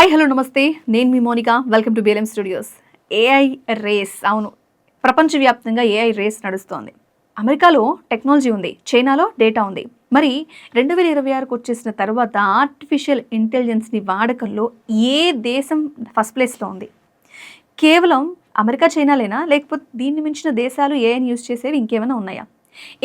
Hi hello namaste. నేను మీ Monika. Welcome to BLM studios AI race అవును ప్రపంచవ్యాప్తంగా AI race నడుస్తోంది. అమెరికాలో టెక్నాలజీ ఉంది చైనాలో డేటా ఉంది. మరి రెండు వేల ఇరవై ఆరుకు వచ్చేసిన తర్వాత ఆర్టిఫిషియల్ ఇంటెలిజెన్స్ని వాడకంలో ఏ దేశం ఫస్ట్ ప్లేస్లో ఉంది? కేవలం అమెరికా చైనాలేనా? లేకపోతే దీన్ని మించిన దేశాలు ఏఐని యూజ్ చేసేవి ఇంకేమైనా ఉన్నాయా?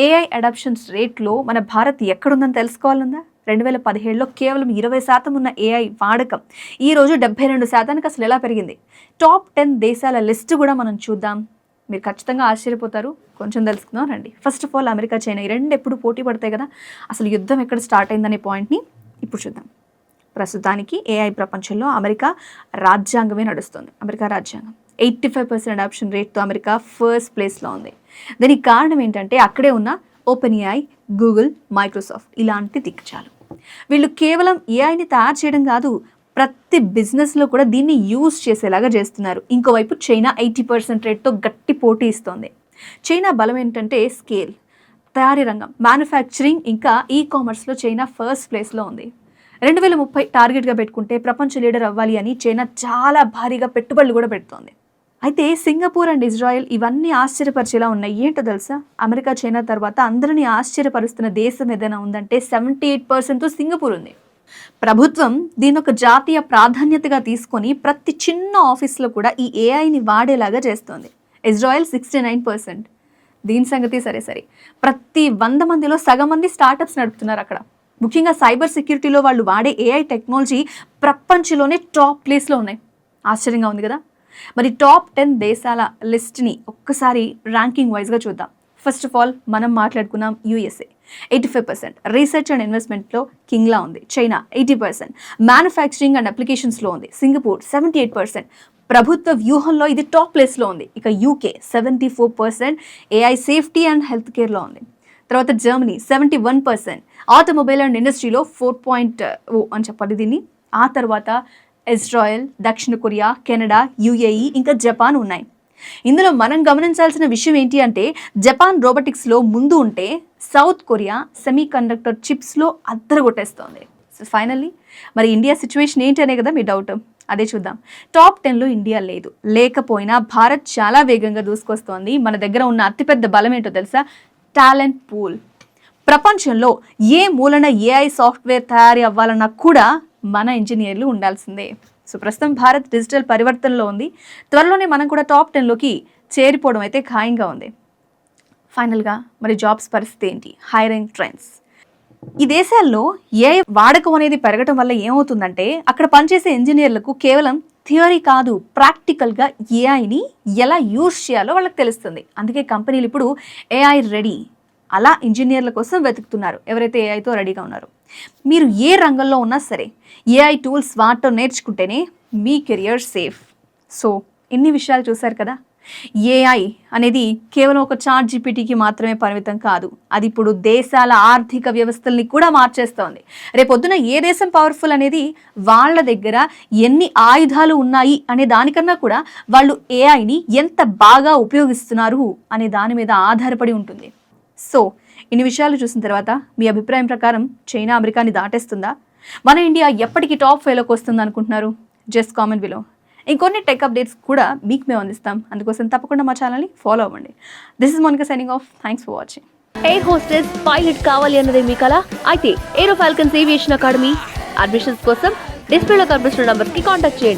ఏఐ అడాప్షన్స్ రేట్లో మన భారత్ ఎక్కడుందని తెలుసుకోవాలందా రెండు వేల పదిహేడులో కేవలం ఇరవై శాతం ఉన్న ఏఐ వాడకం. ఈరోజు డెబ్బై రెండు శాతానికి అసలు ఎలా పెరిగింది? టాప్ టెన్ దేశాల లిస్ట్ కూడా మనం చూద్దాం. మీరు ఖచ్చితంగా ఆశ్చర్యపోతారు. కొంచెం తెలుసుకుందాం రండి. First of all America China ఈ రెండు ఎప్పుడు పోటీ పడతాయి కదా? అసలు యుద్ధం ఎక్కడ స్టార్ట్ అయిందనే పాయింట్ని ఇప్పుడు చూద్దాం. ప్రస్తుతానికి ఏఐ ప్రపంచంలో అమెరికా రాజ్యాంగమే నడుస్తుంది. అమెరికా రాజ్యాంగం. ఎయిటీ ఫైవ్ పర్సెంట్ అడాప్షన్ రేట్తో అమెరికా ఫస్ట్ ప్లేస్లో ఉంది. దీనికి కారణం ఏంటంటే అక్కడే ఉన్న ఓపెన్ ఏఐ గూగుల్ మైక్రోసాఫ్ట్ ఇలాంటి దిగ్గజాలు. వీళ్ళు కేవలం ఏఐని తయారు చేయడం కాదు ప్రతి బిజినెస్లో కూడా దీన్ని యూజ్ చేసేలాగా చేస్తున్నారు. ఇంకోవైపు చైనా ఎయిటీ పర్సెంట్ రేట్తో గట్టి పోటీ ఇస్తోంది. చైనా బలం ఏంటంటే స్కేల్ తయారీ రంగం మ్యానుఫ్యాక్చరింగ్ ఇంకా ఈ కామర్స్లో చైనా ఫస్ట్ ప్లేస్లో ఉంది. రెండు వేల ముప్పై టార్గెట్గా పెట్టుకుంటే ప్రపంచ లీడర్ అవ్వాలి అని చైనా చాలా భారీగా పెట్టుబడులు కూడా పెడుతోంది. అయితే సింగపూర్ అండ్ ఇజ్రాయెల్ ఇవన్నీ ఆశ్చర్యపరిచేలా ఉన్నాయి. ఏంటో తెలుసా? అమెరికా చైనా తర్వాత అందరినీ ఆశ్చర్యపరుస్తున్న దేశం ఏదైనా ఉందంటే సెవెంటీ ఎయిట్ పర్సెంట్తో సింగపూర్ ఉంది. ప్రభుత్వం దీని ఒక జాతీయ ప్రాధాన్యతగా తీసుకొని ప్రతి చిన్న ఆఫీస్లో కూడా ఈ ఏఐని వాడేలాగా చేస్తోంది. Israel sixty nine percent. దీని సంగతి సరే సరే. ప్రతి వంద మందిలో సగం మంది స్టార్టప్స్ నడుపుతున్నారు అక్కడ. ముఖ్యంగా సైబర్ సెక్యూరిటీలో వాళ్ళు వాడే ఏఐ టెక్నాలజీ ప్రపంచంలోనే టాప్ ప్లేస్లో ఉన్నాయి. ఆశ్చర్యంగా ఉంది కదా? మరి టాప్ టెన్ దేశాల లిస్ట్ని ఒక్కసారి ర్యాంకింగ్ వైజ్గా చూద్దాం. ఫస్ట్ ఆఫ్ ఆల్ మనం మాట్లాడుకున్నాం USA eighty five percent research and ఇన్వెస్ట్మెంట్లో కింగ్లా ఉంది. China eighty percent manufacturing and అప్లికేషన్స్లో ఉంది. సింగపూర్ సెవెంటీ ఎయిట్ పర్సెంట్ ప్రభుత్వ వ్యూహంలో ఇది టాప్ ప్లేస్లో ఉంది. ఇక UK seventy four percent AI safety and health కేర్లో ఉంది. తర్వాత Germany seventy one percent automobile and ఇండస్ట్రీలో ఫోర్ పాయింట్ ఓ అని చెప్పాలి దీన్ని. ఆ తర్వాత ఇజ్రాయెల్ దక్షిణ కొరియా కెనడా యుఏఈ ఇంకా జపాన్ ఉన్నాయి. ఇందులో మనం గమనించాల్సిన విషయం ఏంటి అంటే జపాన్ రోబోటిక్స్లో ముందు ఉంటే సౌత్ కొరియా సెమీ కండక్టర్ చిప్స్లో అద్దరగొట్టేస్తోంది. సో ఫైనల్లీ మరి ఇండియా సిచ్యువేషన్ ఏంటి అనే కదా మీ డౌట్. అదే చూద్దాం. టాప్ టెన్లో ఇండియా లేదు. లేకపోయినా భారత్ చాలా వేగంగా దూసుకొస్తోంది. మన దగ్గర ఉన్న అతిపెద్ద బలం ఏంటో తెలుసా? Talent pool. ప్రపంచంలో ఏ మూలన ఏఐ సాఫ్ట్వేర్ తయారీ అవ్వాలన్నా కూడా మన ఇంజనీర్లు ఉండాల్సిందే. సో ప్రస్తుతం భారత్ డిజిటల్ పరివర్తనలో ఉంది. త్వరలోనే మనం కూడా టాప్ టెన్లోకి చేరిపోవడం అయితే ఖాయంగా ఉంది. ఫైనల్గా మరి జాబ్స్ పరిస్థితి ఏంటి? హైరింగ్ ట్రెండ్స్ ఈ దేశాల్లో ఏ వాడకం అనేది పెరగటం వల్ల ఏమవుతుందంటే అక్కడ పనిచేసే ఇంజనీర్లకు కేవలం థియరీ కాదు ప్రాక్టికల్గా ఏఐని ఎలా యూజ్ చేయాలో వాళ్ళకి తెలుస్తుంది. అందుకే కంపెనీలు ఇప్పుడు ఏఐ రెడీ. అలా ఇంజనీర్ల కోసం వెతుకుతున్నారు. ఎవరైతే ఏఐతో రెడీగా ఉన్నారో. మీరు ఏ రంగంలో ఉన్నా సరే ఏఐ టూల్స్ వాడటం నేర్చుకుంటేనే మీ కెరియర్ సేఫ్. సో ఇన్ని విషయాలు చూశారు కదా? ఏఐ అనేది కేవలం ఒక చార్ట్ జీపీటీకి మాత్రమే పరిమితం కాదు. అది ఇప్పుడు దేశాల ఆర్థిక వ్యవస్థల్ని కూడా మార్చేస్తోంది. రేపొద్దున ఏ దేశం పవర్ఫుల్ అనేది వాళ్ళ దగ్గర ఎన్ని ఆయుధాలు ఉన్నాయి అనే దానికన్నా కూడా వాళ్ళు ఏఐని ఎంత బాగా ఉపయోగిస్తున్నారు అనే దాని మీద ఆధారపడి ఉంటుంది. సో ఇన్ని విషయాలు చూసిన తర్వాత మీ అభిప్రాయం ప్రకారం చైనా అమెరికాని దాటేస్తుందా? మన ఇండియా ఎప్పటికీ టాప్ ఫైవ్లోకి వస్తుంది అనుకుంటున్నారు? జస్ట్ కామెంట్ బిలో ఇంకొన్ని టెక్ అప్డేట్స్ కూడా మీకు మేము అందిస్తాం. అందుకోసం తప్పకుండా మా ఛానల్ని ఫాలో అవ్వండి. This is Monica signing off thanks for watching air hostess pilot కావాలి అన్నదే మీ కల? అయితే Aero Falcons Aviation Academy admissions కోసం డిస్ప్లేలో కనిపిస్తున్న నంబర్కి కాంటాక్ట్ చేయండి.